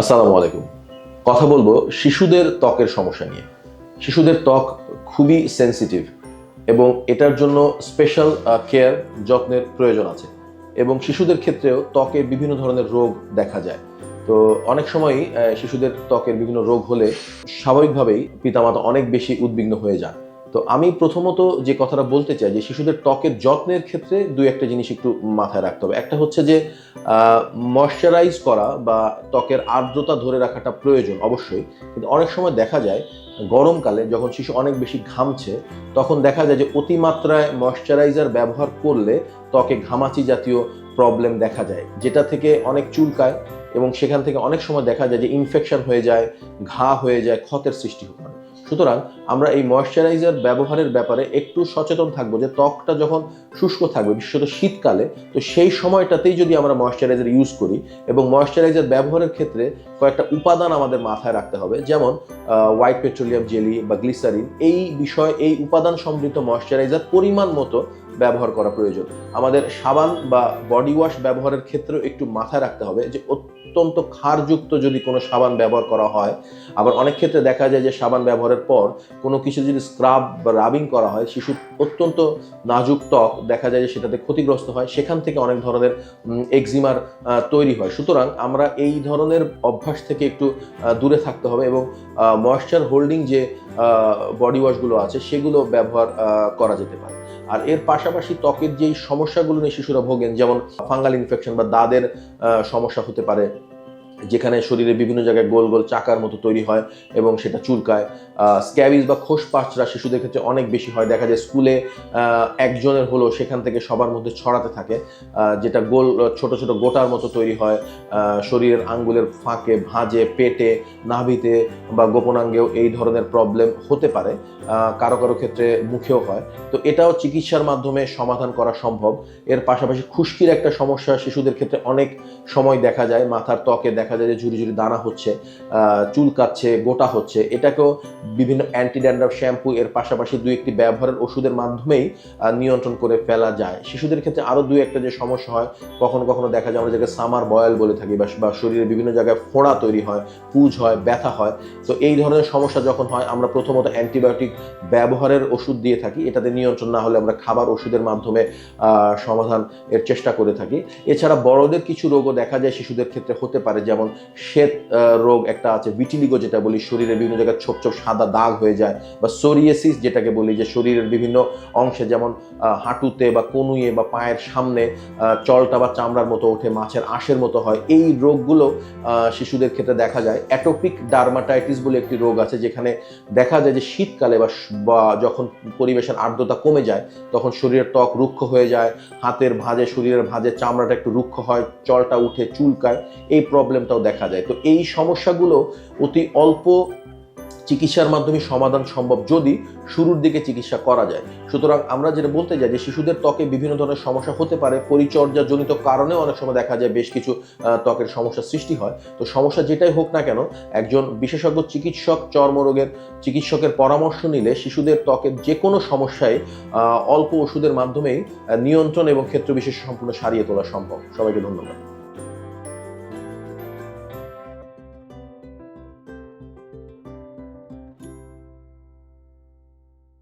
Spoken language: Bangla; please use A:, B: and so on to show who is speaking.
A: আসসালামু আলাইকুম। কথা বলব শিশুদের ত্বকের সমস্যা নিয়ে। শিশুদের ত্বক খুবই সেনসিটিভ এবং এটার জন্য স্পেশাল কেয়ার যত্নের প্রয়োজন আছে এবং শিশুদের ক্ষেত্রেও ত্বকে বিভিন্ন ধরনের রোগ দেখা যায়। তো অনেক সময়ই শিশুদের ত্বকের বিভিন্ন রোগ হলে স্বাভাবিকভাবেই পিতামাতা অনেক বেশি উদ্বিগ্ন হয়ে যান। তো আমি প্রথমত যে কথাটা বলতে চাই, যে শিশুদের ত্বকের যত্নের ক্ষেত্রে দুই একটা জিনিস একটু মাথায় রাখতে হবে। একটা হচ্ছে যে ময়শ্চারাইজ করা বা ত্বকের আর্দ্রতা ধরে রাখাটা প্রয়োজন অবশ্যই। কিন্তু অনেক সময় দেখা যায়, গরমকালে যখন শিশু অনেক বেশি ঘামছে, তখন দেখা যায় যে অতিমাত্রায় ময়শ্চারাইজার ব্যবহার করলে ত্বকে ঘামাচি জাতীয় প্রবলেম দেখা যায়, যেটা থেকে অনেক চুলকায় এবং সেখান থেকে অনেক সময় দেখা যায় যে ইনফেকশন হয়ে যায়, ঘা হয়ে যায়, ক্ষতের সৃষ্টি হয় সুতরাং আমরা এই ময়শ্চারাইজার ব্যবহারের ব্যাপারে একটু সচেতন থাকব যে ত্বকটা যখন শুষ্ক থাকবে, বিশেষত শীতকালে, তো সেই সময়টাতেই যদি আমরা ময়শ্চারাইজার ইউজ করি এবং ময়শ্চারাইজার ব্যবহারের ক্ষেত্রে কয়েকটা উপাদান আমাদের মাথায় রাখতে হবে, যেমন হোয়াইট পেট্রোলিয়াম জেলি বা গ্লিসারিন এই বিষয়, এই উপাদান সমৃদ্ধ ময়শ্চারাইজার পরিমাণ মতো ব্যবহার করা প্রয়োজন। আমাদের সাবান বা বডি ওয়াশ ব্যবহারের ক্ষেত্রেও একটু মাথায় রাখতে হবে যে, অত্যন্ত ক্ষারযুক্ত যদি কোনো সাবান ব্যবহার করা হয়, আবার অনেক ক্ষেত্রে দেখা যায় যে, সাবান ব্যবহারের পর কোনো কিছু যদি স্ক্রাব বা রাবিং করা হয় শিশু অত্যন্ত নাজুক ত্বক দেখা যায় যে, সেটাতে ক্ষতিগ্রস্ত হয়, সেখান থেকে অনেক ধরনের এক্সিমার তৈরি হয়। সুতরাং আমরা এই ধরনের অভ্যাস থেকে একটু দূরে থাকতে হবে এবং ময়েশ্চার হোল্ডিং যে বডি ওয়াশগুলো আছে, সেগুলো ব্যবহার করা যেতে পারে। আর এর পাশাপাশি ত্বকের যেই সমস্যাগুলো নিয়ে শিশুরা ভোগেন, যেমন ফাঙ্গাল ইনফেকশন বা দাঁতের সমস্যা হতে পারে যেখানে শরীরে বিভিন্ন জায়গায় গোল গোল চাকার মতো তৈরি হয় এবং সেটা চুলকায়। স্ক্যাবিজ বা খোস পাঁচরা শিশুদের ক্ষেত্রে অনেক বেশি হয়। দেখা যায় স্কুলে একজনের হলো সেখান থেকে সবার মধ্যে ছড়াতে থাকে। যেটা গোল, ছোট ছোট গোটার মতো তৈরি হয়। শরীরের আঙ্গুলের ফাঁকে, ভাঁজে, পেটে, নাভিতে বা গোপনাঙ্গেও এই ধরনের প্রবলেম হতে পারে। কারও কারও ক্ষেত্রে মুখেও হয়। তো এটাও চিকিৎসার মাধ্যমে সমাধান করা সম্ভব। এর পাশাপাশি খুশকির একটা সমস্যা শিশুদের ক্ষেত্রে অনেক সময় দেখা যায়। মাথার ত্বকে দেখা যায় যে ঝুরি ঝুরি দানা হচ্ছে চুল কাচ্ছে গোটা হচ্ছে। এটাকেও বিভিন্ন অ্যান্টিড্যান্ড্রাফ শ্যাম্পু এর পাশাপাশি দুই একটি ব্যবহারের ওষুধের মাধ্যমেই নিয়ন্ত্রণ করে ফেলা যায়। শিশুদের ক্ষেত্রে আরও দুই একটা যে সমস্যা হয়, কখনো কখনো দেখা যায় আমরা যেটাকে সামার বয়েল বলে থাকি বা শরীরে বিভিন্ন জায়গায় ফোড়া তৈরি হয়, পুজ হয়, ব্যথা হয়। তো এই ধরনের সমস্যা যখন হয়, আমরা প্রথমত অ্যান্টিবায়োটিক ব্যবহারের ওষুধ দিয়ে থাকি। এটাতে নিয়ন্ত্রণ না হলে আমরা খাবার ওষুধের মাধ্যমে সমাধান এর চেষ্টা করে থাকি। এছাড়া বড়দের কিছু রোগও দেখা যায় শিশুদের ক্ষেত্রে হতে পারে, যেমন শ্বেত রোগ একটা আছে ভিটিলিগো যেটা বলি, শরীরে বিভিন্ন জায়গায় ছোপ ছোপ সাদা দাগ হয়ে যায়, বা সোরিয়েসিস যেটাকে বলি, যে শরীরের বিভিন্ন অংশে যেমন হাঁটুতে বা কনুয়ে বা পায়ের সামনে চলটা বা চামড়ার মতো ওঠে, মাছের আঁশের মতো হয়, এই রোগগুলো শিশুদের ক্ষেত্রে দেখা যায়। অ্যাটোপিক ডার্মাটাইটিস বলে একটি রোগ আছে, যেখানে দেখা যায় যে শীতকালে বা যখন পরিবেশের আর্দ্রতা কমে যায়, তখন শরীরের ত্বক রুক্ষ হয়ে যায়, হাতের ভাঁজে, শরীরের ভাঁজে চামড়াটা একটু রুক্ষ হয়, চলটা উঠে, চুলকায়, এই প্রবলেমটাও দেখা যায়। তো এই সমস্যাগুলো অতি অল্প চিকিৎসার মাধ্যমে সমাধান সম্ভব যদি শুরুর দিকে চিকিৎসা করা যায়। সুতরাং আমরা যেটা বলতে যাই যে শিশুদের ত্বকে বিভিন্ন ধরনের সমস্যা হতে পারে। পরিচর্যাজনিত কারণে অনেক সময় দেখা যায় বেশ কিছু ত্বকের সমস্যা সৃষ্টি হয়। তো সমস্যা যেটাই হোক না কেন, একজন বিশেষজ্ঞ চিকিৎসক চর্মরোগের চিকিৎসকের পরামর্শ নিলে শিশুদের ত্বকের যে কোনো সমস্যায় অল্প ওষুধের মাধ্যমেই নিয়ন্ত্রণ এবং ক্ষেত্র বিশেষ সম্পূর্ণ সারিয়ে তোলা সম্ভব। সবাইকে ধন্যবাদ।